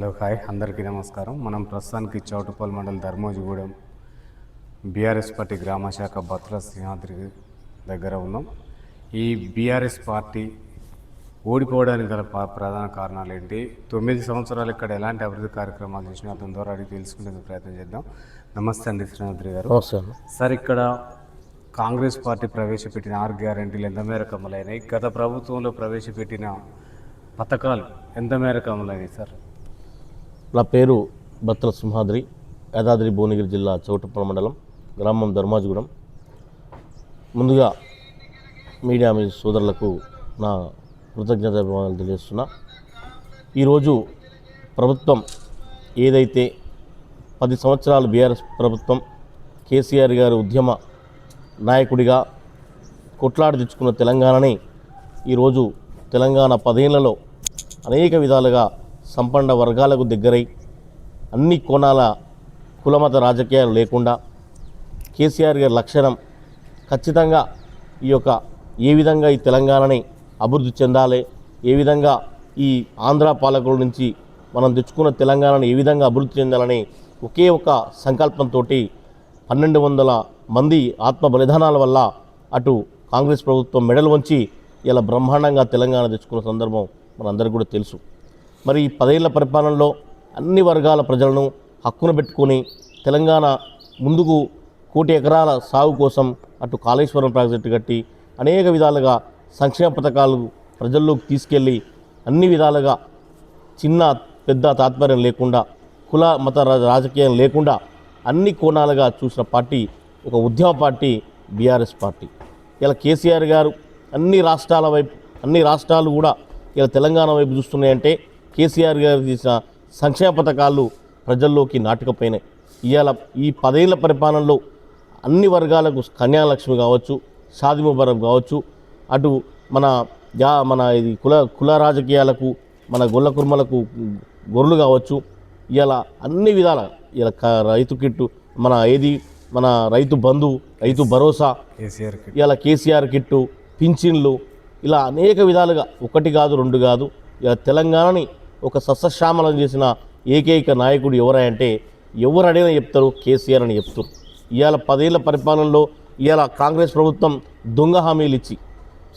Hello hi. అందరికీ నమస్కారం. మనం ప్రస్తుతానికి చౌటుపల్లి మండలం ధర్మోజిగూడెం బీఆర్ఎస్ పార్టీ గ్రామ శాఖ భద్ర సింహాద్రి దగ్గర ఉన్నాం. ఈ బీఆర్ఎస్ పార్టీ ఓడిపోవడానికి గల ప్రధాన కారణాలు ఏంటి? తొమ్మిది సంవత్సరాలు ఇక్కడ ఎలాంటి అభివృద్ధి కార్యక్రమాలు చేసినా అతని ద్వారా అడిగి తెలుసుకునే ప్రయత్నం చేద్దాం. నమస్తే అండి శ్రీనాద్రి గారు. సార్ ఇక్కడ కాంగ్రెస్ పార్టీ ప్రవేశపెట్టిన ఆరు గ్యారంటీలు ఎంత మేరకు అమలైనాయి? గత ప్రభుత్వంలో ప్రవేశపెట్టిన పథకాలు ఎంత మేరకు అమలైనాయి సార్? నా పేరు బత్తల సింహాద్రి యాదాద్రి భువనగిరి జిల్లా చౌటప్పల మండలం గ్రామం ధర్మాజిగూడెం ముందుగా మీడియా మీ సోదరులకు నా కృతజ్ఞత అభిమానాలు తెలియజేస్తున్నా. ఈరోజు ప్రభుత్వం ఏదైతే పది సంవత్సరాలు బీఆర్ఎస్ ప్రభుత్వం కేసీఆర్ గారి ఉద్యమ నాయకుడిగా కొట్లాడి తెచ్చుకున్న తెలంగాణని ఈరోజు తెలంగాణ పదేళ్ళలో అనేక విధాలుగా సంపన్న వర్గాలకు దగ్గరై అన్ని కోణాల కులమత రాజకీయాలు లేకుండా కేసీఆర్ గారి లక్షణం ఖచ్చితంగా ఈ యొక్క ఏ విధంగా ఈ తెలంగాణని అభివృద్ధి చెందాలి ఏ విధంగా ఈ ఆంధ్ర పాలకుల నుంచి మనం తెచ్చుకున్న తెలంగాణను ఏ విధంగా అభివృద్ధి చెందాలని ఒకే ఒక సంకల్పంతో పన్నెండు వందల మంది ఆత్మ బలిదానాల వల్ల అటు కాంగ్రెస్ ప్రభుత్వం మెడలు వంచి ఇలా బ్రహ్మాండంగా తెలంగాణ తెచ్చుకున్న సందర్భం మనందరికీ కూడా తెలుసు. మరి ఈ పదేళ్ళ పరిపాలనలో అన్ని వర్గాల ప్రజలను హక్కును పెట్టుకొని తెలంగాణ ముందుకు కోటి ఎకరాల సాగు కోసం అటు కాళేశ్వరం ప్రాజెక్టు కట్టి అనేక విధాలుగా సంక్షేమ పథకాలు ప్రజల్లోకి తీసుకెళ్ళి అన్ని విధాలుగా చిన్న పెద్ద తాత్పర్యం లేకుండా కుల మత రాజకీయం లేకుండా అన్ని కోణాలుగా చూసిన పార్టీ ఒక ఉద్యమ పార్టీ బీఆర్ఎస్ పార్టీ. ఇలా కేసీఆర్ గారు అన్ని రాష్ట్రాల వైపు అన్ని రాష్ట్రాలు కూడా ఇలా తెలంగాణ వైపు చూస్తున్నాయంటే కేసీఆర్ గారు చేసిన సంక్షేమ పథకాలు ప్రజల్లోకి నాటుకపోయినాయి. ఇవాళ ఈ పదేళ్ళ పరిపాలనలో అన్ని వర్గాలకు కన్యాలక్ష్మి కావచ్చు షాది ముబారక్ కావచ్చు అటు మన జా మన ఇది కుల కుల రాజకీయాలకు మన గొల్ల కుర్మలకు గొర్రెలు కావచ్చు ఇలా అన్ని విధాల ఇలా క- రైతు కిట్టు మన ఏది మన రైతు బంధు రైతు భరోసా కేసీఆర్కి ఇలా కేసీఆర్ కిట్టు పింఛన్లు ఇలా అనేక విధాలుగా ఒకటి కాదు రెండు కాదు ఇలా తెలంగాణని ఒక సస్యశ్యామలం చేసిన ఏకైక నాయకుడు ఎవరంటే ఎవరు అడిగినా చెప్తారు కేసీఆర్ అని చెప్తారు. ఇవాళ పదేళ్ళ పరిపాలనలో ఇవాళ కాంగ్రెస్ ప్రభుత్వం దొంగ హామీలు ఇచ్చి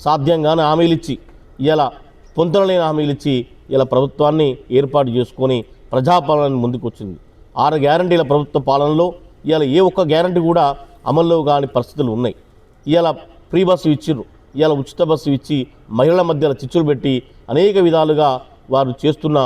సాధ్యంగానే హామీలు ఇచ్చి ఇలా పొంతనలేని హామీలు ఇచ్చి ఇలా ప్రభుత్వాన్ని ఏర్పాటు చేసుకొని ప్రజాపాలన ముందుకొచ్చింది. ఆరు గ్యారంటీల ప్రభుత్వ పాలనలో ఇవాళ ఏ ఒక్క గ్యారంటీ కూడా అమల్లో కాని పరిస్థితులు ఉన్నాయి. ఇవాళ ఫ్రీ బస్సు ఇచ్చిర్రు. ఇవాళ ఉచిత బస్సు ఇచ్చి మహిళల మధ్యలో చిచ్చులు పెట్టి అనేక విధాలుగా వారు చేస్తున్న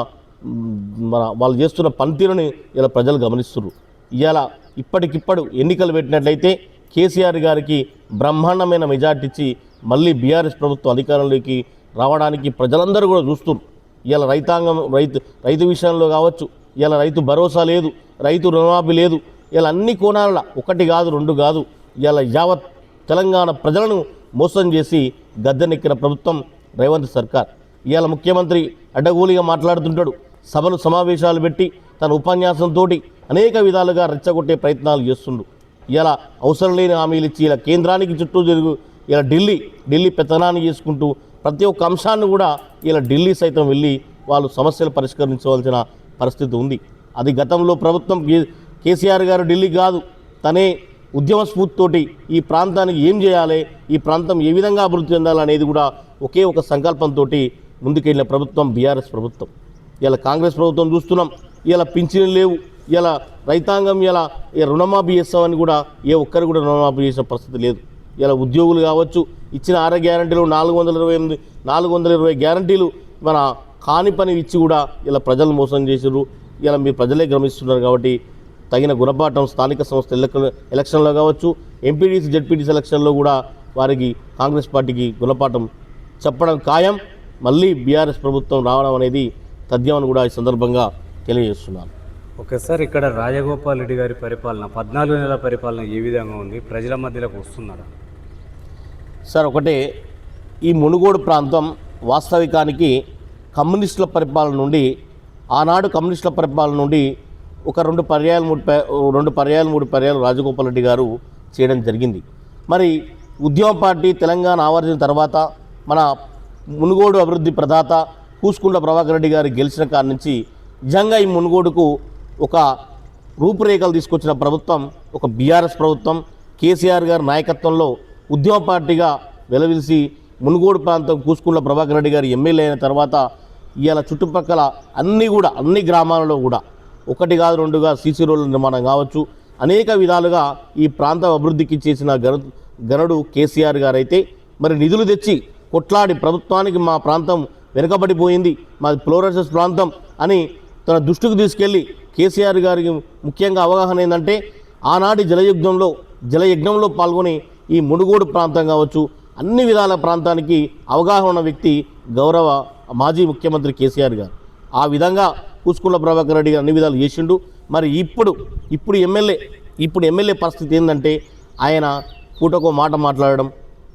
మన వాళ్ళు చేస్తున్న పనితీరుని ఇలా ప్రజలు గమనిస్తున్నారు ఇవాళ ఇప్పటికిప్పుడు ఎన్నికలు పెట్టినట్లయితే కేసీఆర్ గారికి బ్రహ్మాండమైన మెజార్టీ ఇచ్చి మళ్ళీ బీఆర్ఎస్ ప్రభుత్వం అధికారంలోకి రావడానికి ప్రజలందరూ కూడా చూస్తున్నారు ఇవాళ రైతాంగం రైతు రైతు విషయంలో కావచ్చు ఇలా రైతు భరోసా లేదు రైతు రుణమాఫీ లేదు ఇలా అన్ని కోణాల ఒకటి కాదు రెండు కాదు ఇలా యావత్ తెలంగాణ ప్రజలను మోసం చేసి గద్దెనెక్కిన ప్రభుత్వం రేవంత్ సర్కార్. ఇవాళ ముఖ్యమంత్రి అడ్డగోలిగా మాట్లాడుతుంటాడు. సభలు సమావేశాలు పెట్టి తన ఉపన్యాసంతో అనేక విధాలుగా రెచ్చగొట్టే ప్రయత్నాలు చేస్తుండు. ఇలా అవసరం లేని హామీలు ఇచ్చి ఇలా కేంద్రానికి చుట్టూ తిరుగు ఇలా ఢిల్లీ ఢిల్లీ పెత్తనాన్ని చేసుకుంటూ ప్రతి ఒక్క అంశాన్ని కూడా ఇలా ఢిల్లీ సైతం వెళ్ళి వాళ్ళు సమస్యలు పరిష్కరించవలసిన పరిస్థితి ఉంది. అది గతంలో ప్రభుత్వం కేసీఆర్ గారు ఢిల్లీ కాదు. తనే ఉద్యమ స్ఫూర్తితోటి ఈ ప్రాంతానికి ఏం చేయాలి ఈ ప్రాంతం ఏ విధంగా అభివృద్ధి చెందాలనేది కూడా ఒకే ఒక సంకల్పంతో ముందుకెళ్ళిన ప్రభుత్వం బీఆర్ఎస్ ప్రభుత్వం. ఇలా కాంగ్రెస్ ప్రభుత్వం చూస్తున్నాం ఇలా పింఛన్లు లేవు ఇలా రైతాంగం ఇలా రుణమాఫీ చేస్తామని కూడా ఏ ఒక్కరు కూడా రుణమాఫీ చేసిన పరిస్థితి లేదు. ఇలా ఉద్యోగులు కావచ్చు ఇచ్చిన ఆరోగ్య గ్యారంటీలు నాలుగు వందల ఇరవై ఎనిమిది నాలుగు వందల ఇరవై గ్యారంటీలు మన కాని పని ఇచ్చి కూడా ఇలా ప్రజలు మోసం చేశారు ఇలా మీరు ప్రజలే గమనిస్తున్నారు కాబట్టి తగిన గుణపాఠం స్థానిక సంస్థ ఎలక్షన్లో కావచ్చు ఎంపీడీసీ జెడ్పీటీసీ ఎలక్షన్లో కూడా వారికి కాంగ్రెస్ పార్టీకి గుణపాఠం చెప్పడం ఖాయం. మళ్ళీ బీఆర్ఎస్ ప్రభుత్వం రావడం అనేది తథ్యమని కూడా ఈ సందర్భంగా తెలియజేస్తున్నాను. ఓకే సార్ ఇక్కడ రాజగోపాల్ రెడ్డి గారి పరిపాలన పద్నాలుగు నెలల పరిపాలన ఏ విధంగా ఉంది? ప్రజల మధ్యలోకి వస్తున్నారా? సార్ ఒకటే ఈ మునుగోడు ప్రాంతం వాస్తవికానికి కమ్యూనిస్టుల పరిపాలన నుండి ఆనాడు కమ్యూనిస్టుల పరిపాలన నుండి ఒక రెండు పర్యాయాలు మూడు రెండు పర్యాయాలు మూడు పర్యాయాలు రాజగోపాల్ రెడ్డి గారు చేయడం జరిగింది. మరి ఉద్యమ పార్టీ తెలంగాణ ఆవర్జిన తర్వాత మన మునుగోడు అభివృద్ధి ప్రదాత కూసుకుంట ప్రభాకర్ రెడ్డి గారు గెలిచిన కాడి నుంచి నిజంగా ఈ మునుగోడుకు ఒక రూపురేఖలు తీసుకొచ్చిన ప్రభుత్వం ఒక బీఆర్ఎస్ ప్రభుత్వం కేసీఆర్ గారి నాయకత్వంలో ఉద్యమ పార్టీగా వెలవిలిసి మునుగోడు ప్రాంతం కూసుకున్న ప్రభాకర్ రెడ్డి గారు ఎమ్మెల్యే అయిన తర్వాత ఇవాళ చుట్టుపక్కల అన్నీ కూడా అన్ని గ్రామాలలో కూడా ఒకటి కాదు రెండుగా సీసీ రోడ్ల నిర్మాణం కావచ్చు అనేక విధాలుగా ఈ ప్రాంతం అభివృద్ధికి చేసిన గరు గనుడు కేసీఆర్ గారు అయితే మరి నిధులు తెచ్చి కొట్లాడి ప్రభుత్వానికి మా ప్రాంతం వెనుకబడిపోయింది మాది ఫ్లోరసెస్ ప్రాంతం అని తన దృష్టికి తీసుకెళ్ళి కేసీఆర్ గారికి ముఖ్యంగా అవగాహన ఏంటంటే ఆనాటి జలయుగ్ధంలో జలయజ్ఞంలో పాల్గొని ఈ మునుగోడు ప్రాంతం కావచ్చు అన్ని విధాల ప్రాంతానికి అవగాహన ఉన్న వ్యక్తి గౌరవ మాజీ ముఖ్యమంత్రి కేసీఆర్ గారు. ఆ విధంగా కూసుకుల ప్రభాకర్ రెడ్డి గారు అన్ని విధాలు చేసిండు. మరి ఇప్పుడు ఇప్పుడు ఎమ్మెల్యే ఇప్పుడు ఎమ్మెల్యే పరిస్థితి ఏంటంటే ఆయన పూటకో మాట మాట్లాడడం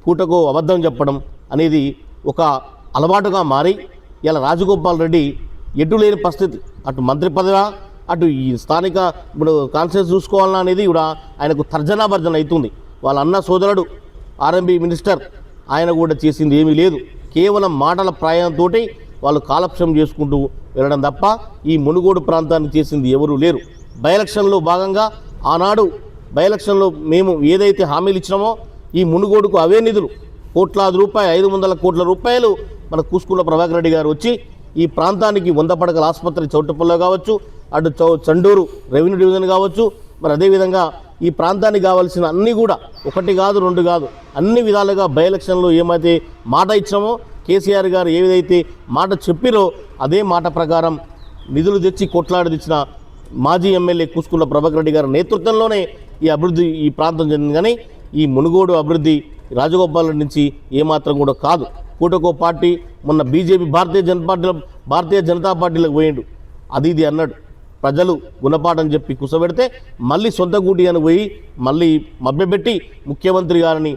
పూటకో అబద్ధం చెప్పడం అనేది ఒక అలవాటుగా మారి ఇలా రాజగోపాల్ రెడ్డి ఎటు లేని పరిస్థితి. అటు మంత్రి పదవా అటు ఈ స్థానిక ఇప్పుడు కాన్ఫరెన్స్ చూసుకోవాలన్నా అనేది కూడా ఆయనకు తర్జనా భర్జన అవుతుంది. వాళ్ళ అన్న సోదరుడు ఆర్ఎంబీ మినిస్టర్ ఆయన కూడా చేసింది ఏమీ లేదు. కేవలం మాటల ప్రాయంతో వాళ్ళు కాలక్షం చేసుకుంటూ వెళ్ళడం తప్ప ఈ మునుగోడు ప్రాంతానికి చేసింది ఎవరూ లేరు. బై ఎలక్షన్లో భాగంగా ఆనాడు బై ఎలక్షన్లో మేము ఏదైతే హామీలు ఇచ్చినామో ఈ మునుగోడుకు అవే నిధులు. కోట్లాది రూపాయలు ఐదు వందల కోట్ల రూపాయలు మన కూసుకున్న ప్రభాకర్ రెడ్డి గారు వచ్చి ఈ ప్రాంతానికి వంద పడకల ఆసుపత్రి చౌటపల్లో కావచ్చు అటు చౌ చండూరు రెవెన్యూ డివిజన్ కావచ్చు మరి అదేవిధంగా ఈ ప్రాంతానికి కావాల్సిన అన్నీ కూడా ఒకటి కాదు రెండు కాదు అన్ని విధాలుగా బై ఎలక్షన్లో ఏమైతే మాట ఇచ్చామో కేసీఆర్ గారు ఏదైతే మాట చెప్పిరో అదే మాట ప్రకారం నిధులు తెచ్చి కొట్లాడి తెచ్చిన మాజీ ఎమ్మెల్యే కూసుకున్న ప్రభాకర్ రెడ్డి గారి నేతృత్వంలోనే ఈ అభివృద్ధి ఈ ప్రాంతం చెందింది కానీ ఈ మునుగోడు అభివృద్ధి రాజగోపాల్ నుంచి ఏమాత్రం కూడా కాదు. కూటకో పార్టీ మొన్న బీజేపీ భారతీయ జనపార్టీలో భారతీయ జనతా పార్టీలకు పోయిండు. అది ఇది అన్నాడు. ప్రజలు గుణపాఠం చెప్పి కుసబెడితే మళ్ళీ సొంత గూటి అని పోయి మళ్ళీ మభ్యపెట్టి ముఖ్యమంత్రి గారిని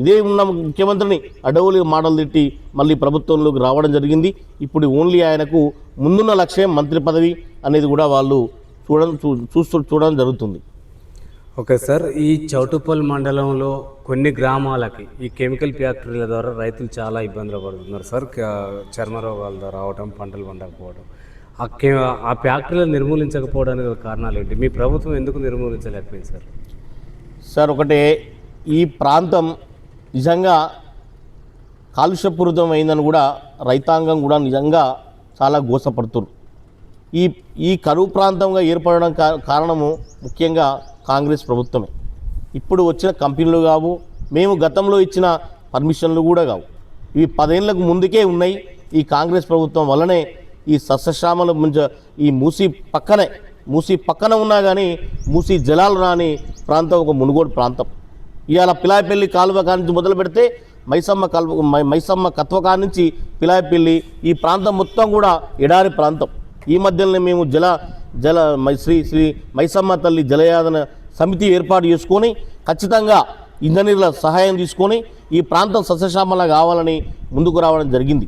ఇదే ఉన్న ముఖ్యమంత్రిని అడవులు మాటలు తిట్టి మళ్ళీ ప్రభుత్వంలోకి రావడం జరిగింది. ఇప్పుడు ఓన్లీ ఆయనకు ముందున్న లక్ష్యం మంత్రి పదవి అనేది కూడా వాళ్ళు చూడడం చూ చూస్తూ చూడడం జరుగుతుంది. ఓకే సార్ ఈ చౌటుపల్లి మండలంలో కొన్ని గ్రామాలకి ఈ కెమికల్ ఫ్యాక్టరీల ద్వారా రైతులు చాలా ఇబ్బందులు పడుతున్నారు సార్ చర్మ రోగాల ద్వారా రావడం పంటలు పండకపోవడం ఆ ఆ ఫ్యాక్టరీలను నిర్మూలించకపోవడానికి కారణాలు ఏంటి? మీ ప్రభుత్వం ఎందుకు నిర్మూలించలేకపోయింది సార్? సార్ ఒకటి ఈ ప్రాంతం నిజంగా కాలుష్యపూరితం అయిందని కూడా రైతాంగం కూడా నిజంగా చాలా గోసపడుతున్నారు ఈ ఈ కరువు ప్రాంతంగా ఏర్పడడం కారణము ముఖ్యంగా కాంగ్రెస్ ప్రభుత్వమే. ఇప్పుడు వచ్చిన కంపెనీలు కావు మేము గతంలో ఇచ్చిన పర్మిషన్లు కూడా కావు. ఇవి పదేళ్ళకు ముందుకే ఉన్నాయి. ఈ కాంగ్రెస్ ప్రభుత్వం వల్లనే ఈ సస్యశ్యామల ఈ మూసి పక్కనే మూసి పక్కన ఉన్నా కానీ మూసి జలాలు రాని ప్రాంతం ఒక మునుగోడు ప్రాంతం. ఇవాళ పిలాయపల్లి కాలువ కానించి మొదలు పెడితే మైసమ్మ కాలువ మై- మైసమ్మ కత్వ నుంచి పిలాయపల్లి ఈ ప్రాంతం మొత్తం కూడా ఎడారి ప్రాంతం. ఈ మధ్యలోనే మేము జల జల శ్రీ శ్రీ మైసమ్మ తల్లి జలయాదన సమితి ఏర్పాటు చేసుకొని ఖచ్చితంగా ఇంజనీర్ల సహాయం తీసుకొని ఈ ప్రాంతం సస్యశ్యామల కావాలని ముందుకు రావడం జరిగింది.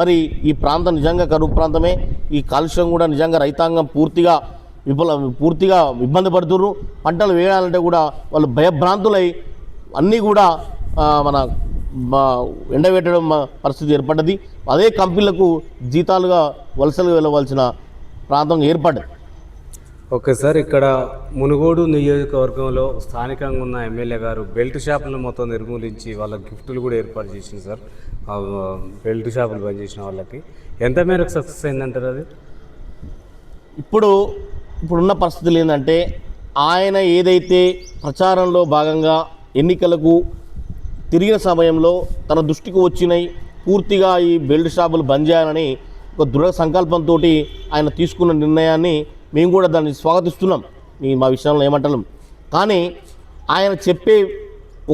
మరి ఈ ప్రాంతం నిజంగా కరువు ప్రాంతమే. ఈ కాలుష్యం కూడా నిజంగా రైతాంగం పూర్తిగా విఫల పూర్తిగా ఇబ్బంది పడుతున్నారు పంటలు వేయాలంటే కూడా వాళ్ళు భయభ్రాంతులై అన్నీ కూడా మన మా ఎండబెట్టడం మా పరిస్థితి ఏర్పడ్డది. అదే కంపెనీలకు జీతాలుగా వలసలు వెళ్ళవలసిన ప్రాంతం ఏర్పడ్డది. ఓకే సార్ ఇక్కడ మునుగోడు నియోజకవర్గంలో స్థానికంగా ఉన్న ఎమ్మెల్యే గారు బెల్ట్ షాపులను మొత్తం నిర్మూలించి వాళ్ళ గిఫ్టులు కూడా ఏర్పాటు చేసింది సార్. బెల్ట్ షాపులు పనిచేసిన వాళ్ళకి. ఎంత మేరకు సక్సెస్ అయిందంటారు అది? ఇప్పుడు ఇప్పుడున్న పరిస్థితులు ఏంటంటే ఆయన ఏదైతే ప్రచారంలో భాగంగా ఎన్నికలకు తిరిగిన సమయంలో తన దృష్టికి వచ్చినాయి పూర్తిగా ఈ బెల్ట్ షాపులు బంద్ చేయాలని ఒక దృఢ సంకల్పంతో ఆయన తీసుకున్న నిర్ణయాన్ని మేము కూడా దాన్ని స్వాగతిస్తున్నాం. మీ మా విషయంలో ఏమంటలేం కానీ ఆయన చెప్పే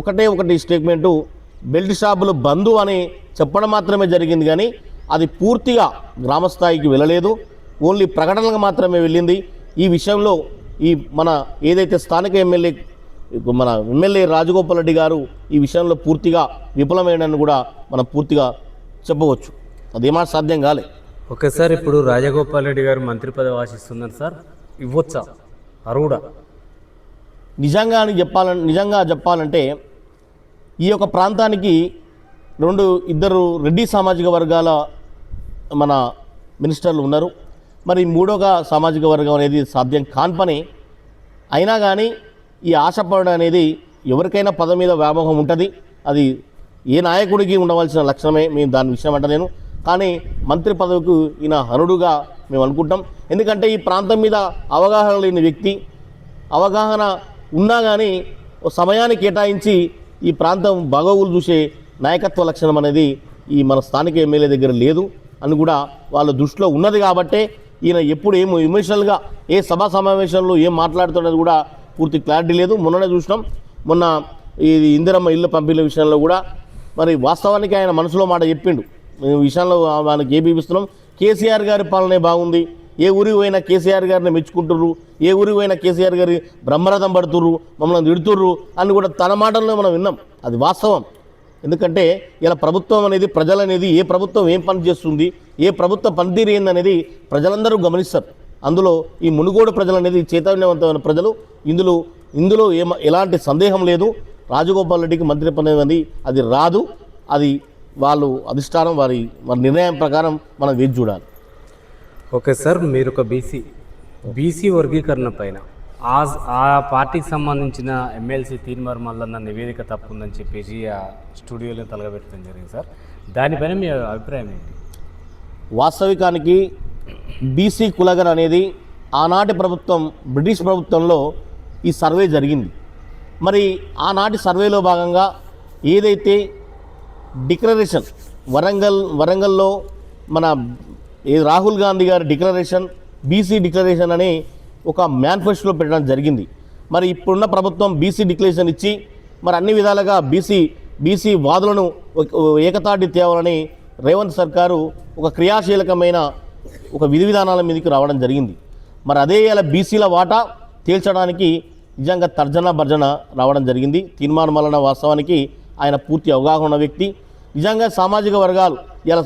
ఒకటే ఒకటి స్టేట్మెంటు బెల్ట్ షాపులు బంధు అని చెప్పడం మాత్రమే జరిగింది కానీ అది పూర్తిగా గ్రామస్థాయికి వెళ్ళలేదు. ఓన్లీ ప్రకటనలకు మాత్రమే వెళ్ళింది. ఈ విషయంలో ఈ మన ఏదైతే స్థానిక ఎమ్మెల్యే మన ఎమ్మెల్యే రాజగోపాల్ రెడ్డి గారు ఈ విషయంలో పూర్తిగా విఫలమైనని కూడా మనం పూర్తిగా చెప్పవచ్చు. అదేమా సాధ్యం కాలే. ఓకే సార్ ఇప్పుడు రాజగోపాల్ రెడ్డి గారు మంత్రి పదవి ఆశిస్తున్నారు సార్. ఇవ్వచ్చా? అరువుడా? నిజంగా అని చెప్పాలని నిజంగా చెప్పాలంటే ఈ యొక్క ప్రాంతానికి రెండు ఇద్దరు రెడ్డి సామాజిక వర్గాల మన మినిస్టర్లు ఉన్నారు. మరి మూడొక సామాజిక వర్గం అనేది సాధ్యం కాని పని. అయినా కానీ ఈ ఆశపడడం అనేది ఎవరికైనా పదం మీద వ్యామోహం ఉంటుంది. అది ఏ నాయకుడికి ఉండవలసిన లక్షణమే మేము దాని విషయం అంటలేను కానీ మంత్రి పదవికి ఈయన హనుడుగా మేము అనుకుంటాం. ఎందుకంటే ఈ ప్రాంతం మీద అవగాహన లేని వ్యక్తి. అవగాహన ఉన్నా కానీ సమయాన్ని కేటాయించి ఈ ప్రాంతం బాగోగులు చూసే నాయకత్వ లక్షణం అనేది ఈ మన స్థానిక ఎమ్మెల్యే దగ్గర లేదు అని కూడా వాళ్ళ దృష్టిలో ఉన్నది కాబట్టే ఈయన ఎప్పుడు ఏం ఎమోషనల్గా ఏ సభా సమావేశంలో ఏం మాట్లాడుతున్నది కూడా పూర్తి క్లారిటీ లేదు. మొన్ననే చూసినాం. మొన్న ఇది ఇందిరమ్మ ఇల్లు పంపిణీ విషయంలో కూడా మరి వాస్తవానికి ఆయన మనసులో మాట చెప్పిండు. మేము ఈ విషయంలో మనకి ఏబీపిస్తున్నాం కేసీఆర్ గారి పాలనే బాగుంది. ఏ ఊరికి పోయినా కేసీఆర్ గారిని మెచ్చుకుంటుర్రు. ఏ ఊరికి పోయినా కేసీఆర్ గారి బ్రహ్మరథం పడుతుర్రు. మమ్మల్ని తిడుతుర్రు అని కూడా తన మాటల్లో మనం విన్నాం. అది వాస్తవం. ఎందుకంటే ఇలా ప్రభుత్వం అనేది ప్రజలనేది ఏ ప్రభుత్వం ఏం పని చేస్తుంది ఏ ప్రభుత్వ పనితీరు ఏందనేది ప్రజలందరూ గమనిస్తారు. అందులో ఈ మునుగోడు ప్రజలు అనేది చైతన్యవంతమైన ప్రజలు ఇందులో ఇందులో ఏమ ఎలాంటి సందేహం లేదు. రాజగోపాల్ రెడ్డికి మంత్రి పని అనేది అది రాదు. అది వాళ్ళు అధిష్టానం వారి వారి నిర్ణయం ప్రకారం మనం వేచి చూడాలి. ఓకే సార్ మీరు ఒక బీసీ బీసీ వర్గీకరణ పైన. ఆ ఆ పార్టీకి సంబంధించిన ఎమ్మెల్సీ తీన్మార్ మల్లన్న నివేదిక తప్పుందని చెప్పేసి ఆ స్టూడియోలో తలగబెట్టడం జరిగింది సార్. దానిపైన మీ అభిప్రాయం ఏంటి? వాస్తవికానికి బీసీ కులగర్ అనేది ఆనాటి ప్రభుత్వం బ్రిటిష్ ప్రభుత్వంలో ఈ సర్వే జరిగింది. మరి ఆనాటి సర్వేలో భాగంగా ఏదైతే డిక్లరేషన్ వరంగల్ వరంగల్లో మన రాహుల్ గాంధీ గారి డిక్లరేషన్ బీసీ డిక్లరేషన్ అని ఒక మేనిఫెస్టోలో పెట్టడం జరిగింది. మరి ఇప్పుడున్న ప్రభుత్వం బీసీ డిక్లరేషన్ ఇచ్చి మరి అన్ని విధాలుగా బీసీ బీసీ వాదులను ఏకతాటి తేవాలని రేవంత్ సర్కారు ఒక క్రియాశీలకమైన ఒక విధి విధానాల మీదకి రావడం జరిగింది. మరి అదే ఇలా బీసీల వాటా తేల్చడానికి నిజంగా తర్జన భర్జన రావడం జరిగింది. తీర్మానం వలన వాస్తవానికి ఆయన పూర్తి అవగాహన ఉన్న వ్యక్తి. నిజంగా సామాజిక వర్గాలు ఇలా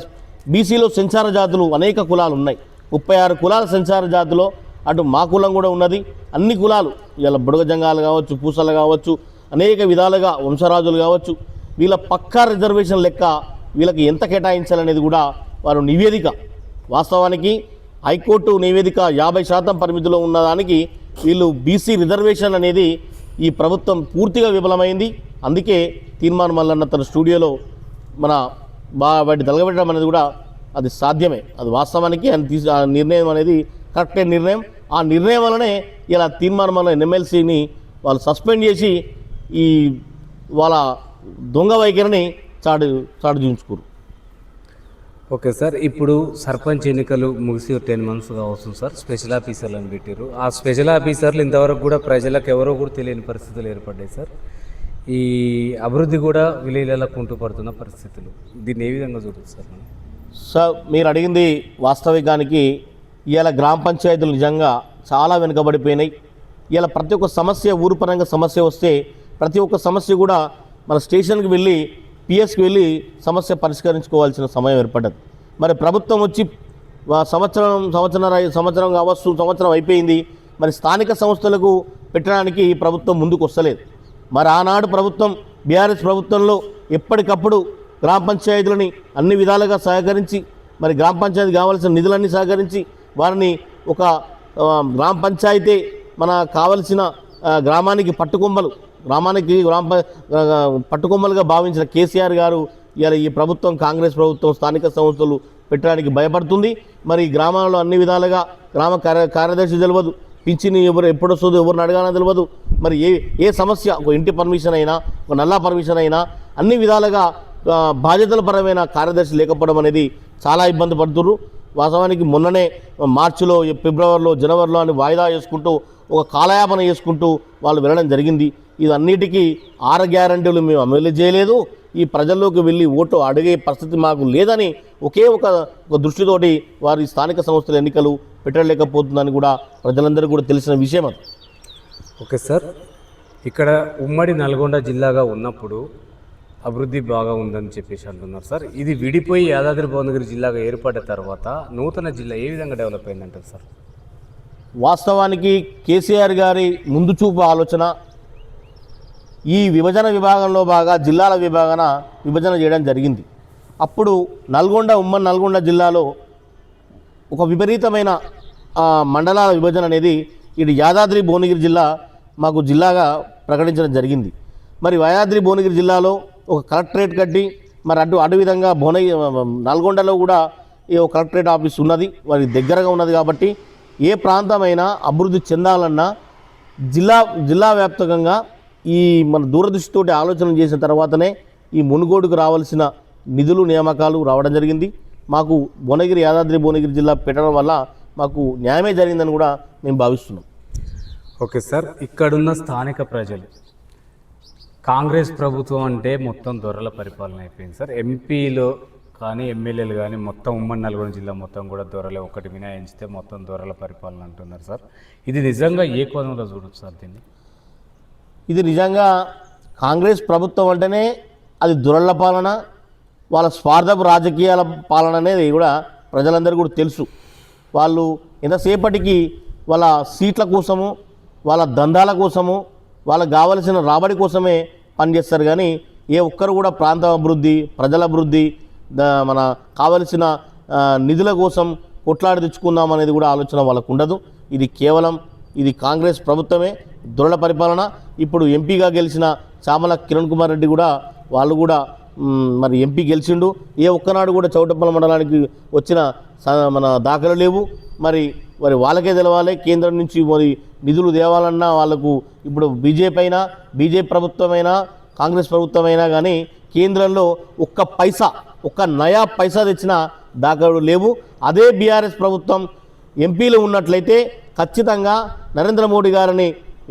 బీసీలో సంచార జాతులు అనేక కులాలు ఉన్నాయి. ముప్పై ఆరు కులాల సంచార జాతిలో అటు మా కులం కూడా ఉన్నది. అన్ని కులాలు ఇలా బుడగ జంగాలు కావచ్చు పూసలు కావచ్చు అనేక విధాలుగా వంశరాజులు కావచ్చు వీళ్ళ పక్కా రిజర్వేషన్ లెక్క వీళ్ళకి ఎంత కేటాయించాలనేది కూడా వారు నివేదిక. వాస్తవానికి హైకోర్టు నివేదిక యాభై శాతం పరిమితిలో ఉన్నదానికి వీళ్ళు బీసీ రిజర్వేషన్ అనేది ఈ ప్రభుత్వం పూర్తిగా విఫలమైంది. అందుకే తీర్మానం మల్లన్న తన స్టూడియోలో మన బా వాటి తలగబెట్టడం అనేది కూడా అది సాధ్యమే. అది వాస్తవానికి ఆయన తీసి ఆ నిర్ణయం అనేది కరెక్టే నిర్ణయం. ఆ నిర్ణయం వలనే ఇలా తీర్మానం వల్ల ఎమ్మెల్సీని వాళ్ళు సస్పెండ్ చేసి ఈ వాళ్ళ దొంగ వైఖరిని చాటు చాటు చూపించుకోరు ఓకే సార్ ఇప్పుడు సర్పంచ్ ఎన్నికలు ముగిసి టెన్ మంత్స్గా వస్తుంది సార్ స్పెషల్ ఆఫీసర్లు అని పెట్టారు ఆ స్పెషల్ ఆఫీసర్లు ఇంతవరకు కూడా ప్రజలకు ఎవరో కూడా తెలియని పరిస్థితులు ఏర్పడ్డాయి సార్. ఈ అభివృద్ధి కూడా విలేజ్లలో కుంటుపడుతున్న పరిస్థితులు దీన్ని ఏ విధంగా చూడదు సార్ మనం? సార్ మీరు అడిగింది వాస్తవికానికి ఇవాళ గ్రామ పంచాయతీలు నిజంగా చాలా వెనుకబడిపోయినాయి. ఇలా ప్రతి ఒక్క సమస్య ఊరు పరంగా సమస్య వస్తే ప్రతి ఒక్క సమస్య కూడా మన స్టేషన్కి వెళ్ళి పిఎస్కి వెళ్ళి సమస్య పరిష్కరించుకోవాల్సిన సమయం ఏర్పడ్డది. మరి ప్రభుత్వం వచ్చి సంవత్సరం సంవత్సరం సంవత్సరం కావచ్చు సంవత్సరం అయిపోయింది. మరి స్థానిక సంస్థలకు పెట్టడానికి ప్రభుత్వం ముందుకు వస్తలేదు మరి ఆనాడు ప్రభుత్వం బీఆర్ఎస్ ప్రభుత్వంలో ఎప్పటికప్పుడు గ్రామ పంచాయతీలని అన్ని విధాలుగా సహకరించి మరి గ్రామ పంచాయతీ కావాల్సిన నిధులన్నీ సహకరించి వారిని ఒక గ్రామ పంచాయతీ మన కావలసిన గ్రామానికి పట్టుకొమ్మలు గ్రామానికి గ్రామ పట్టుకొమ్మలుగా భావించిన కేసీఆర్ గారు ఇవాళ ఈ ప్రభుత్వం కాంగ్రెస్ ప్రభుత్వం స్థానిక సంస్థలు పెట్టడానికి భయపడుతుంది. మరి గ్రామాల్లో అన్ని విధాలుగా గ్రామ కార్య కార్యదర్శి తెలియదు పిచ్చిని ఎవరు ఎప్పుడు వస్తుందో ఎవరిని అడగానో తెలియదు మరి ఏ ఏ సమస్య ఒక ఇంటి పర్మిషన్ అయినా ఒక నల్లా పర్మిషన్ అయినా అన్ని విధాలుగా బాధ్యతల పరమైన కార్యదర్శి లేకపోవడం అనేది చాలా ఇబ్బంది పడుతుర్రు. వాస్తవానికి మొన్ననే మార్చిలో ఫిబ్రవరిలో జనవరిలో అని వాయిదా చేసుకుంటూ ఒక కాలయాపన చేసుకుంటూ వాళ్ళు వెళ్ళడం జరిగింది. ఇది అన్నిటికీ ఆరు గ్యారంటీలు మేము అమలు చేయలేదు. ఈ ప్రజల్లోకి వెళ్ళి ఓటు అడిగే పరిస్థితి మాకు లేదని ఒకే ఒక దృష్టితోటి వారి స్థానిక సంస్థల ఎన్నికలు పెట్టలేకపోతుందని కూడా ప్రజలందరికీ కూడా తెలిసిన విషయం అది. Okay sir. ఇక్కడ ఉమ్మడి నల్గొండ జిల్లాగా ఉన్నప్పుడు అభివృద్ధి బాగా ఉందని చెప్పేసి అంటున్నారు సార్. ఇది విడిపోయి యాదాద్రి భువనగిరి జిల్లాగా ఏర్పడ్డ తర్వాత నూతన జిల్లా ఏ విధంగా డెవలప్ అయిందంటారు సార్? వాస్తవానికి కేసీఆర్ గారి ముందు చూపు ఆలోచన ఈ విభజన విభాగంలో బాగా జిల్లాల విభాగన విభజన చేయడం జరిగింది. అప్పుడు నల్గొండ ఉమ్మడి నల్గొండ జిల్లాలో ఒక విపరీతమైన మండలాల విభజన అనేది ఇటు యాదాద్రి భువనగిరి జిల్లా మాకు జిల్లాగా ప్రకటించడం జరిగింది. మరి యాదాద్రి భువనగిరి జిల్లాలో ఒక కలెక్టరేట్ కట్టి మరి అటు అటు విధంగా భువనగిరి నల్గొండలో కూడా ఈ ఒక కలెక్టరేట్ ఆఫీస్ ఉన్నది వారి దగ్గరగా ఉన్నది కాబట్టి ఏ ప్రాంతమైనా అభివృద్ధి చెందాలన్నా జిల్లా జిల్లా వ్యాప్తంగా ఈ మన దూరదృష్టితోటి ఆలోచన చేసిన తర్వాతనే ఈ మునుగోడుకు రావాల్సిన నిధులు నియామకాలు రావడం జరిగింది. మాకు భువనగిరి యాదాద్రి భువనగిరి జిల్లా పెట్టడం వల్ల మాకు న్యాయమే జరిగిందని కూడా మేము భావిస్తున్నాం. ఓకే సార్ ఇక్కడున్న స్థానిక ప్రజలు కాంగ్రెస్ ప్రభుత్వం అంటే మొత్తం దొరల పరిపాలన అయిపోయింది సార్. ఎంపీలో కానీ ఎమ్మెల్యేలు కానీ మొత్తం ఉమ్మడి నల్గొండ జిల్లా మొత్తం కూడా దొరలే ఒకటి మినహాయించితే మొత్తం దొరల పరిపాలన అంటున్నారు సార్. ఇది నిజంగా ఏ కోణంలో చూడొచ్చు సార్ దీన్ని? ఇది నిజంగా కాంగ్రెస్ ప్రభుత్వం అంటేనే అది దురళ్ళ పాలన వాళ్ళ స్వార్థపు రాజకీయాల పాలన అనేది కూడా ప్రజలందరూ కూడా తెలుసు. వాళ్ళు ఎంతసేపటికి వాళ్ళ సీట్ల కోసము వాళ్ళ దందాల కోసము వాళ్ళకు కావలసిన రాబడి కోసమే పనిచేస్తారు కానీ ఏ ఒక్కరు కూడా ప్రాంత అభివృద్ధి ప్రజల అభివృద్ధి మన కావలసిన నిధుల కోసం కొట్లాడి తెచ్చుకుందాం అనేది కూడా ఆలోచన వాళ్ళకు ఉండదు. ఇది కేవలం ఇది కాంగ్రెస్ ప్రభుత్వమే. దృఢ పరిపాలన. ఇప్పుడు ఎంపీగా గెలిచిన చామల కిరణ్ కుమార్ రెడ్డి కూడా వాళ్ళు కూడా మరి ఎంపీ గెలిచిండు. ఏ ఒక్కనాడు కూడా చౌటప్పల మండలానికి వచ్చిన స- మన దాఖలు లేవు. మరి మరి వాళ్ళకే తెలవాలి. కేంద్రం నుంచి మరి నిధులు తేవాలన్నా వాళ్ళకు ఇప్పుడు బీజేపీ అయినా బీజేపీ ప్రభుత్వమైనా కాంగ్రెస్ ప్రభుత్వమైనా కానీ కేంద్రంలో ఒక్క పైసా ఒక్క నయా పైసా తెచ్చిన దాఖలు లేవు. అదే బీఆర్ఎస్ ప్రభుత్వం ఎంపీలు ఉన్నట్లయితే ఖచ్చితంగా నరేంద్ర మోడీ గారిని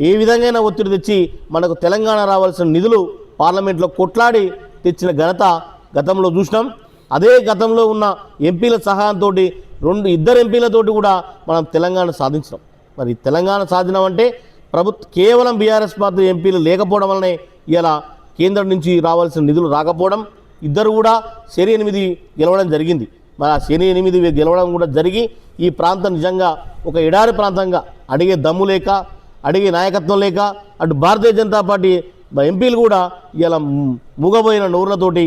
ఏ విధంగా ఒత్తిడి తెచ్చి మనకు తెలంగాణ రావాల్సిన నిధులు పార్లమెంట్లో కొట్లాడి తెచ్చిన ఘనత గతంలో చూసినాం. అదే గతంలో ఉన్న ఎంపీల సహాయంతో రెండు ఇద్దరు ఎంపీలతోటి కూడా మనం తెలంగాణ సాధించినాం. మరి తెలంగాణ సాధినామంటే అంటే ప్రభుత్వ కేవలం బీఆర్ఎస్ పార్టీ ఎంపీలు లేకపోవడం వల్లనే ఇలా కేంద్రం నుంచి రావాల్సిన నిధులు రాకపోవడం ఇద్దరు కూడా శని ఎనిమిది గెలవడం జరిగింది. మరి ఆ శని ఎనిమిది గెలవడం కూడా జరిగి ఈ ప్రాంతం నిజంగా ఒక ఎడారి ప్రాంతంగా అడిగే దమ్ము లేక అడిగే నాయకత్వం లేక అటు భారతీయ జనతా పార్టీ ఎంపీలు కూడా ఇలా మూగబోయిన నోరులతోటి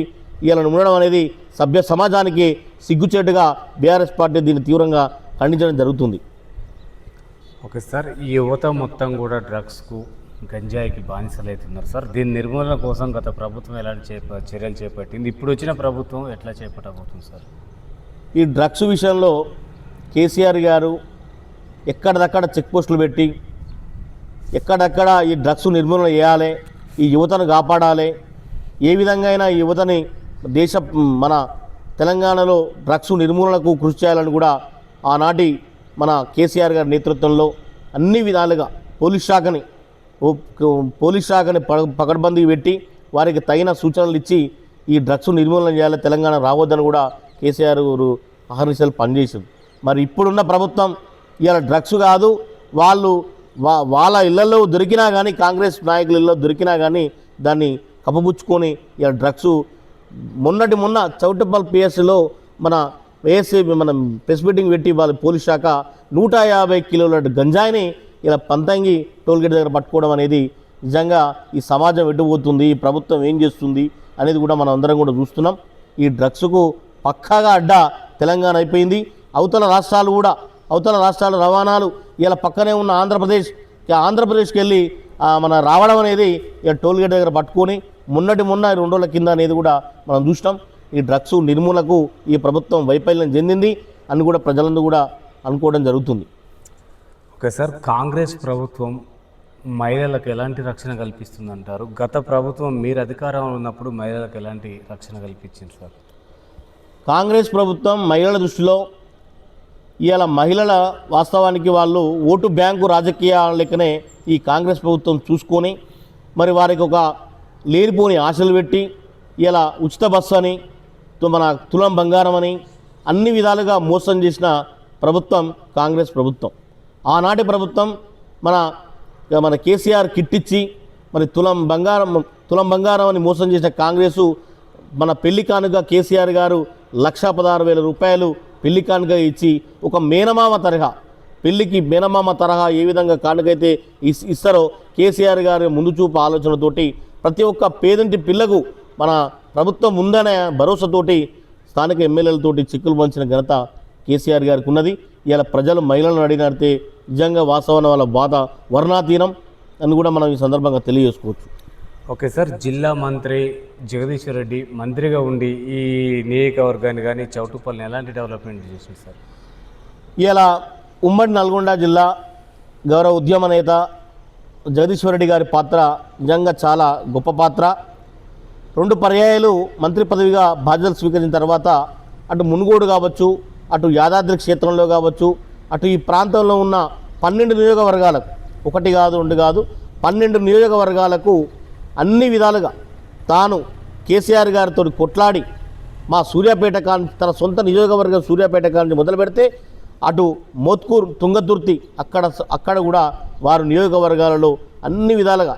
ఇలా ఉండడం అనేది సభ్య సమాజానికి సిగ్గుచేటుగా బీఆర్ఎస్ పార్టీ దీన్ని తీవ్రంగా ఖండించడం జరుగుతుంది. ఓకే సార్ ఈ యువత మొత్తం కూడా డ్రగ్స్కు గంజాయికి బానిసలైతున్నారు సార్. దీని నిర్మూలన కోసం గత ప్రభుత్వం ఎలాంటి చేప చర్యలు చేపట్టింది? ఇప్పుడు వచ్చిన ప్రభుత్వం ఎట్లా చేపట్టబోతుంది సార్? ఈ డ్రగ్స్ విషయంలో కేసీఆర్ గారు ఎక్కడిదక్కడ చెక్ పోస్టులు పెట్టి ఎక్కడెక్కడ ఈ డ్రగ్స్ నిర్మూలన చేయాలి ఈ యువతను కాపాడాలి ఏ విధంగా అయినా ఈ యువతని దేశ మన తెలంగాణలో డ్రగ్స్ నిర్మూలనకు కృషి చేయాలని కూడా ఆనాటి మన కేసీఆర్ గారి నేతృత్వంలో అన్ని విధాలుగా పోలీస్ శాఖని పోలీస్ శాఖని పకడ్బందీ పెట్టి వారికి తగిన సూచనలు ఇచ్చి ఈ డ్రగ్స్ నిర్మూలన చేయాలి తెలంగాణ రావద్దని కూడా కేసీఆర్ గారు అహర్నిశలు పనిచేసింది. మరి ఇప్పుడున్న ప్రభుత్వం ఇవాళ డ్రగ్స్ కాదు వాళ్ళు వా వాళ్ళ ఇళ్ళలో దొరికినా కానీ కాంగ్రెస్ నాయకుల ఇళ్ళలో దొరికినా కానీ దాన్ని కప్పబుచ్చుకొని ఇలా డ్రగ్స్ మొన్నటి మొన్న చౌటపల్ పిఎస్సిలో మన ఏసీ మన ప్రెస్ మీటింగ్ పెట్టి వాళ్ళ పోలీస్ శాఖ నూట యాభై కిలోల గంజాయిని ఇలా పంతంగి టోల్గేట్ దగ్గర పట్టుకోవడం అనేది నిజంగా ఈ సమాజం ఎటుపోతుంది ఈ ప్రభుత్వం ఏం చేస్తుంది అనేది కూడా మనం అందరం కూడా చూస్తున్నాం. ఈ డ్రగ్స్కు పక్కాగా అడ్డా తెలంగాణ అయిపోయింది. అవతల రాష్ట్రాలు కూడా అవతల రాష్ట్రాల రవాణాలు ఇలా పక్కనే ఉన్న ఆంధ్రప్రదేశ్ ఆంధ్రప్రదేశ్కి వెళ్ళి మన రావడం అనేది ఇక టోల్గేట్ దగ్గర పట్టుకొని మొన్నటి మొన్న రెండు రోజుల కింద అనేది కూడా మనం చూసినాం. ఈ డ్రగ్స్ నిర్మూలనకు ఈ ప్రభుత్వం వైఫల్యం చెందింది అని కూడా ప్రజలందరూ కూడా అనుకోవడం జరుగుతుంది. ఓకే సార్ కాంగ్రెస్ ప్రభుత్వం మహిళలకు ఎలాంటి రక్షణ కల్పిస్తుందంటారు? గత ప్రభుత్వం మీరు అధికారంలో ఉన్నప్పుడు మహిళలకు ఎలాంటి రక్షణ కల్పించింది సార్? కాంగ్రెస్ ప్రభుత్వం మహిళల దృష్టిలో ఇవాళ మహిళల వాస్తవానికి వాళ్ళు ఓటు బ్యాంకు రాజకీయాల లెక్కనే ఈ కాంగ్రెస్ ప్రభుత్వం చూసుకొని మరి వారికి ఒక లేనిపోని ఆశలు పెట్టి ఇలా ఉచిత బస్సు అని మన తులం బంగారం అని అన్ని విధాలుగా మోసం చేసిన ప్రభుత్వం కాంగ్రెస్ ప్రభుత్వం. ఆనాటి ప్రభుత్వం మన మన కేసీఆర్ కిట్టిచ్చి మరి తులం బంగారం తులం బంగారం అని మోసం చేసిన కాంగ్రెసు మన పెళ్ళి కానుక కేసీఆర్ గారు లక్ష పదహారు వేల రూపాయలు పెళ్ళి కానుక ఇచ్చి ఒక మేనమామ తరహా. పెళ్ళికి మేనమామ తరహా ఏ విధంగా కానుకైతే ఇస్ ఇస్తారో కేసీఆర్ గారి ముందు చూపు ఆలోచనతోటి ప్రతి ఒక్క పేదంటి పిల్లకు మన ప్రభుత్వం ఉందనే భరోసాతోటి స్థానిక ఎమ్మెల్యేలతోటి చిక్కులు పంచిన ఘనత కేసీఆర్ గారికి ఉన్నది ఇలా ప్రజలు మహిళలను అడిగినడితే నిజంగా వాస్తవాన్ని వాళ్ళ బాధ వర్ణాతీనం అని కూడా మనం ఈ సందర్భంగా తెలియజేసుకోవచ్చు. ఓకే సార్ జిల్లా మంత్రి జగదీశ్వర్ రెడ్డి మంత్రిగా ఉండి ఈ నియోజకవర్గాన్ని కానీ చౌటుపల్లిని ఎలాంటి డెవలప్మెంట్ చేసింది సార్? ఇలా ఉమ్మడి నల్గొండ జిల్లా గౌరవ ఉద్యమ నేత జగదీశ్వర్ రెడ్డి గారి పాత్ర నిజంగా చాలా గొప్ప పాత్ర. రెండు పర్యాయాలు మంత్రి పదవిగా బాధ్యతలు స్వీకరించిన తర్వాత అటు మునుగోడు కావచ్చు అటు యాదాద్రి క్షేత్రంలో కావచ్చు అటు ఈ ప్రాంతంలో ఉన్న పన్నెండు నియోజకవర్గాలకు ఒకటి కాదు రెండు కాదు పన్నెండు నియోజకవర్గాలకు అన్ని విధాలుగా తాను కేసీఆర్ గారితో కొట్లాడి మా సూర్యాపేట కాని తన సొంత నియోజకవర్గం సూర్యాపేట కాని మొదలు పెడితే అటు మోత్కూర్ తుంగతుర్తి అక్కడ అక్కడ కూడా వారు నియోజకవర్గాలలో అన్ని విధాలుగా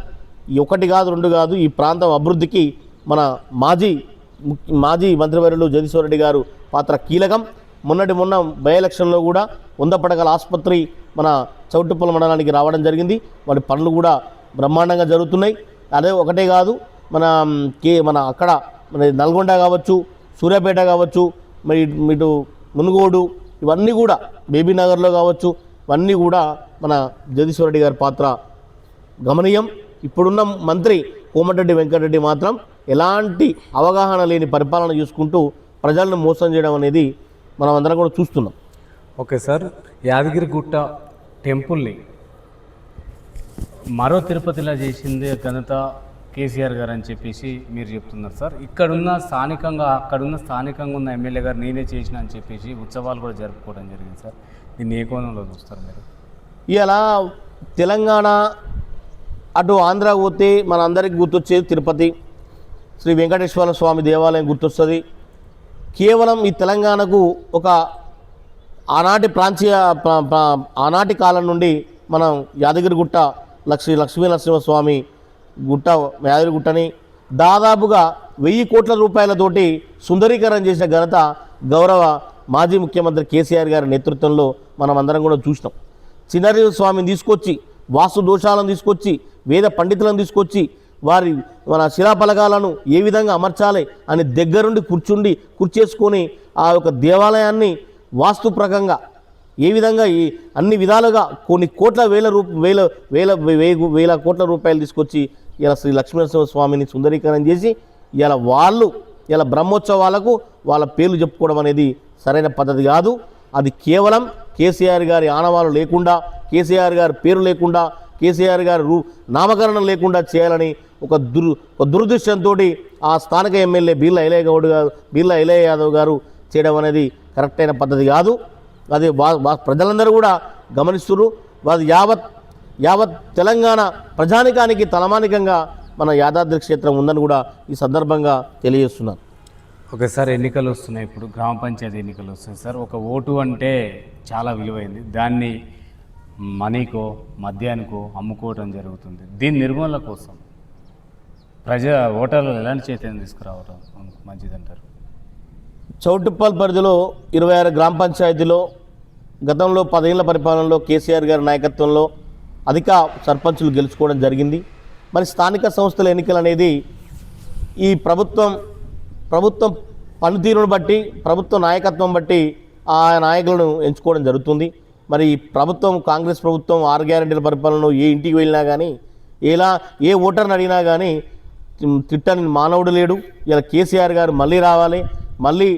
ఈ ఒకటి కాదు రెండు కాదు ఈ ప్రాంతం అభివృద్ధికి మన మాజీ ముఖ్య- మాజీ మంత్రివర్యులు జగదీశ్వర రెడ్డి గారు పాత్ర కీలకం. మొన్నటి మొన్న బై ఎలక్షన్లో కూడా వంద పడగల ఆసుపత్రి మన చౌటుప్పల మండలానికి రావడం జరిగింది. వాటి పనులు కూడా బ్రహ్మాండంగా జరుగుతున్నాయి. అదే ఒకటే కాదు మన కే మన అక్కడ మన నల్గొండ కావచ్చు సూర్యాపేట కావచ్చు మరి ఇటు మునుగోడు ఇవన్నీ కూడా బేబీ నగర్లో కావచ్చు ఇవన్నీ కూడా మన జగదీశ్వర రెడ్డి గారి పాత్ర. గమనీయం ఇప్పుడున్న మంత్రి కోమటిరెడ్డి వెంకటరెడ్డి మాత్రం ఎలాంటి అవగాహన లేని పరిపాలన చూసుకుంటూ ప్రజలను మోసం చేయడం అనేది మనం అందరం కూడా చూస్తున్నాం. ఓకే సార్ యాదగిరిగుట్ట టెంపుల్ని మరో తిరుపతిలా చేసింది ఘనత కేసీఆర్ గారు అని చెప్పేసి మీరు చెప్తున్నారు సార్. ఇక్కడున్న స్థానికంగా అక్కడున్న స్థానికంగా ఉన్న ఎమ్మెల్యే గారు నేనే చేసిన అని చెప్పేసి ఉత్సవాలు కూడా జరుపుకోవడం జరిగింది సార్. దీన్ని ఏ కోణంలో చూస్తారు మీరు? ఇలా తెలంగాణ అటు ఆంధ్ర పోతే మన గుర్తొచ్చేది తిరుపతి. శ్రీ వెంకటేశ్వర స్వామి దేవాలయం గుర్తొస్తుంది. కేవలం ఈ తెలంగాణకు ఒక ఆనాటి ప్రాంతీయ ఆనాటి కాలం నుండి మనం యాదగిరిగుట్ట లక్ష్మీ లక్ష్మీ నరసింహస్వామి గుట్ట యాదగిరిగుట్టని దాదాపుగా వెయ్యి కోట్ల రూపాయలతోటి సుందరీకరణ చేసిన ఘనత గౌరవ మాజీ ముఖ్యమంత్రి కేసీఆర్ గారి నేతృత్వంలో మనం అందరం కూడా చూసినాం. చిన్నరీ స్వామిని తీసుకొచ్చి వాస్తు దోషాలను తీసుకొచ్చి వేద పండితులను తీసుకొచ్చి వారి మన శిలాఫలకాలను ఏ విధంగా అమర్చాలి అని దగ్గరుండి కూర్చుండి కూర్చేసుకొని ఆ యొక్క దేవాలయాన్ని వాస్తుప్రకంగా ఏ విధంగా ఈ అన్ని విధాలుగా కొన్ని కోట్ల వేల రూప వేల వేల వేల కోట్ల రూపాయలు తీసుకొచ్చి ఇలా శ్రీ లక్ష్మీనరసింహ స్వామిని సుందరీకరణ చేసి ఇలా వాళ్ళు ఇలా బ్రహ్మోత్సవాలకు వాళ్ళ పేర్లు చెప్పుకోవడం అనేది సరైన పద్ధతి కాదు. అది కేవలం కేసీఆర్ గారి ఆనవాలు లేకుండా కేసీఆర్ గారి పేరు లేకుండా కేసీఆర్ గారి రూ నామకరణం లేకుండా చేయాలని ఒక దుర్ ఒక దురదృష్టంతో ఆ స్థానిక ఎమ్మెల్యే బీర్లా ఇలయ గౌడ్ గారు బీర్లా ఇలయ యాదవ్ గారు చేయడం అనేది కరెక్ట్ అయిన పద్ధతి కాదు. అది వా- ప్రజలందరూ కూడా గమనిస్తున్నారు వారు యావత్ యావత్ తెలంగాణ ప్రజానికానికి తలమానికంగా మన యాదాద్రి క్షేత్రం ఉందని కూడా ఈ సందర్భంగా తెలియజేస్తున్నారు. ఓకే సార్ ఎన్నికలు వస్తున్నాయి ఇప్పుడు గ్రామ పంచాయతీ ఎన్నికలు వస్తున్నాయి. సార్ ఒక ఓటు అంటే చాలా విలువైంది. దాన్ని మనీకో మద్యానికో అమ్ముకోవడం జరుగుతుంది. దీని నిర్మూలన కోసం ప్రజా ఓటర్లు ఎలాంటి చైతన్యం తీసుకురావడం మంచిదంటారు? చౌటుప్పల్ పరిధిలో ఇరవై ఆరు గ్రామ పంచాయతీలో గతంలో పదేళ్ళ పరిపాలనలో కేసీఆర్ గారి నాయకత్వంలో అధిక సర్పంచులు గెలుచుకోవడం జరిగింది. మరి స్థానిక సంస్థల ఎన్నికలు అనేది ఈ ప్రభుత్వం ప్రభుత్వం పనితీరును బట్టి ప్రభుత్వ నాయకత్వం బట్టి ఆ నాయకులను ఎంచుకోవడం జరుగుతుంది. మరి ఈ ప్రభుత్వం కాంగ్రెస్ ప్రభుత్వం ఆరు గ్యారెంటీల పరిపాలనలో ఏ ఇంటికి వెళ్ళినా కానీ ఎలా ఏ ఓటర్ని అడిగినా కానీ తిట్టని మానవుడు లేడు. ఇలా కేసీఆర్ గారు మళ్ళీ రావాలి. మళ్ళీ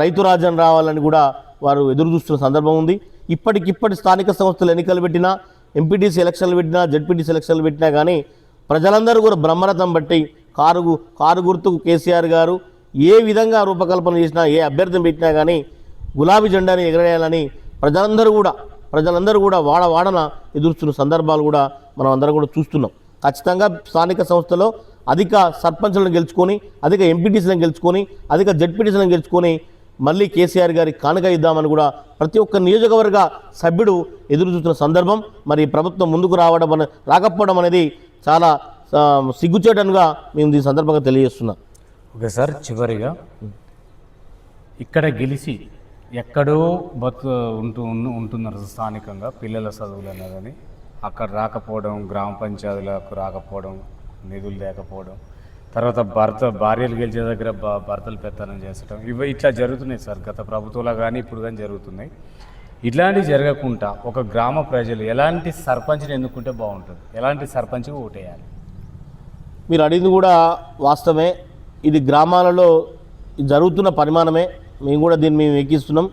రైతు రాజ్యం రావాలని కూడా వారు ఎదురు చూస్తున్న సందర్భం ఉంది. ఇప్పటికిప్పటి స్థానిక సంస్థలు ఎన్నికలు పెట్టినా ఎంపీటీసీ ఎలక్షన్లు పెట్టినా జడ్పీటీసీ ఎలక్షన్లు పెట్టినా కానీ ప్రజలందరూ కూడా బ్రహ్మరథం బట్టి కారు కారు గుర్తుకు కేసీఆర్ గారు ఏ విధంగా రూపకల్పన చేసినా ఏ అభ్యర్థం పెట్టినా కానీ గులాబీ జెండాని ఎగరేయాలని ప్రజలందరూ కూడా ప్రజలందరూ కూడా వాడ వాడన ఎదురుస్తున్న సందర్భాలు కూడా మనం అందరం కూడా చూస్తున్నాం. ఖచ్చితంగా స్థానిక సంస్థలో అధిక సర్పంచులను గెలుచుకొని అధిక ఎంపీటీసీలను గెలుచుకొని అధిక జడ్పీటీసీలను గెలుచుకొని మళ్ళీ కేసీఆర్ గారి కానుక ఇద్దామని కూడా ప్రతి ఒక్క నియోజకవర్గ సభ్యుడు ఎదురు చూస్తున్న సందర్భం. మరి ప్రభుత్వం ముందుకు రావడం అనే రాకపోవడం అనేది చాలా సిగ్గుచేటనుగా మేము ఈ సందర్భంగా తెలియజేస్తున్నాం. ఓకే సార్ చివరిగా ఇక్కడ గెలిచి ఎక్కడో బతు ఉంటూ ఉంటున్నారు స్థానికంగా పిల్లల చదువులు అన్నదని అక్కడ రాకపోవడం గ్రామ పంచాయతీలకు రాకపోవడం నిధులు లేకపోవడం. తర్వాత భర్త భార్యలు గెలిచే దగ్గర భర్తలు పెత్తనం చేసడం ఇవి ఇట్లా జరుగుతున్నాయి సార్. గత ప్రభుత్వంలో కానీ ఇప్పుడు కానీ జరుగుతున్నాయి. ఇట్లాంటివి జరగకుండా ఒక గ్రామ ప్రజలు ఎలాంటి సర్పంచ్ని ఎన్నుకుంటే బాగుంటుంది? ఎలాంటి సర్పంచ్కి ఓటేయాలి? మీరు అడిగింది కూడా వాస్తవమే. ఇది గ్రామాలలో జరుగుతున్న పరిమాణమే. మేము కూడా దీన్ని మేము ఎక్కిస్తున్నాం.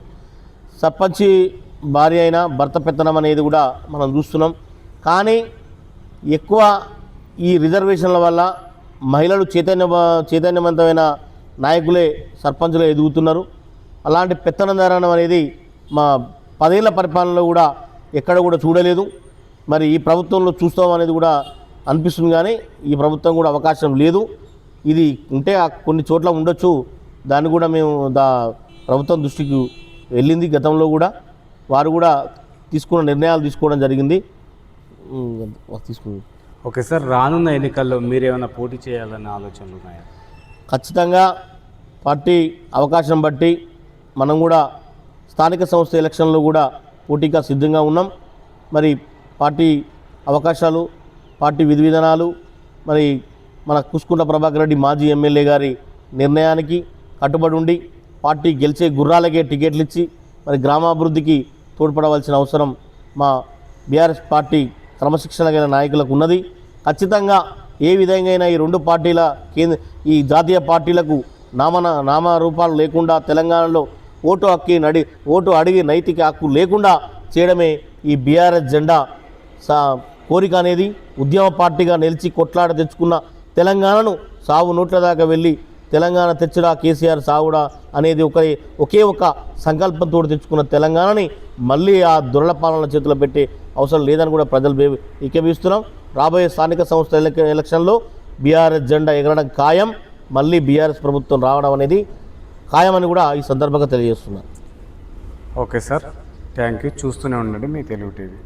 సర్పంచి భార్య అయినా భర్త పెత్తనం అనేది కూడా మనం చూస్తున్నాం. కానీ ఎక్కువ ఈ రిజర్వేషన్ల వల్ల మహిళలు చైతన్య చైతన్యవంతమైన నాయకులే సర్పంచులే ఎదుగుతున్నారు. అలాంటి పెత్తనదారణం అనేది మా పదేళ్ళ పరిపాలనలో కూడా ఎక్కడ కూడా చూడలేదు. మరి ఈ ప్రభుత్వంలో చూస్తాం అనేది కూడా అనిపిస్తుంది కానీ ఈ ప్రభుత్వం కూడా అవకాశం లేదు. ఇది ఉంటే కొన్ని చోట్ల ఉండొచ్చు. దాన్ని కూడా మేము దా ప్రభుత్వం దృష్టికి వెళ్ళింది గతంలో కూడా. వారు కూడా తీసుకున్న నిర్ణయాలు తీసుకోవడం జరిగింది. ఉమ్, ఓకే సార్ రానున్న ఎన్నికల్లో మీరు ఏమైనా పోటీ చేయాలనే ఆలోచనలు ఉన్నాయా? ఖచ్చితంగా పార్టీ అవకాశం బట్టి మనం కూడా స్థానిక సంస్థ ఎలక్షన్లో కూడా పోటీగా సిద్ధంగా ఉన్నాం. మరి పార్టీ అవకాశాలు పార్టీ విధి విధానాలు మరి మన కుసుకుంట ప్రభాకర్ రెడ్డి మాజీ ఎమ్మెల్యే గారి నిర్ణయానికి కట్టుబడి ఉండి పార్టీ గెలిచే గుర్రాలకే టికెట్లు ఇచ్చి మరి గ్రామాభివృద్ధికి తోడ్పడవలసిన అవసరం మా బీఆర్ఎస్ పార్టీ క్రమశిక్షణ గల నాయకులకు ఉన్నది. ఖచ్చితంగా ఏ విధంగా అయినా ఈ రెండు పార్టీల కేంద్ర ఈ జాతీయ పార్టీలకు నామన నామరూపాలు లేకుండా తెలంగాణలో ఓటు హక్కి నడి ఓటు అడిగి నైతిక హక్కు లేకుండా చేయడమే ఈ బీఆర్ఎస్ జెండా. సా కోరిక అనేది ఉద్యమ పార్టీగా నిలిచి కొట్లాడ తెచ్చుకున్న తెలంగాణను సావు నోట్ల దాకా వెళ్ళి తెలంగాణ తెచ్చుడా కేసీఆర్ సావుడా అనేది ఒక ఒకే ఒక సంకల్పంతో తెచ్చుకున్న తెలంగాణని మళ్ళీ ఆ దురళ పాలన చేతిలో పెట్టే అవసరం లేదని కూడా ప్రజలు బే- రాబోయే స్థానిక సంస్థల ఎలక్షన్లో బీఆర్ఎస్ జెండా ఎగరడం ఖాయం. మళ్ళీ బీఆర్ఎస్ ప్రభుత్వం రావడం అనేది ఖాయమని కూడా ఈ సందర్భంగా తెలియజేస్తున్నాను ఓకే సార్. Thank you. చూస్తూనే ఉండండి మీ తెలుగు టీవీ.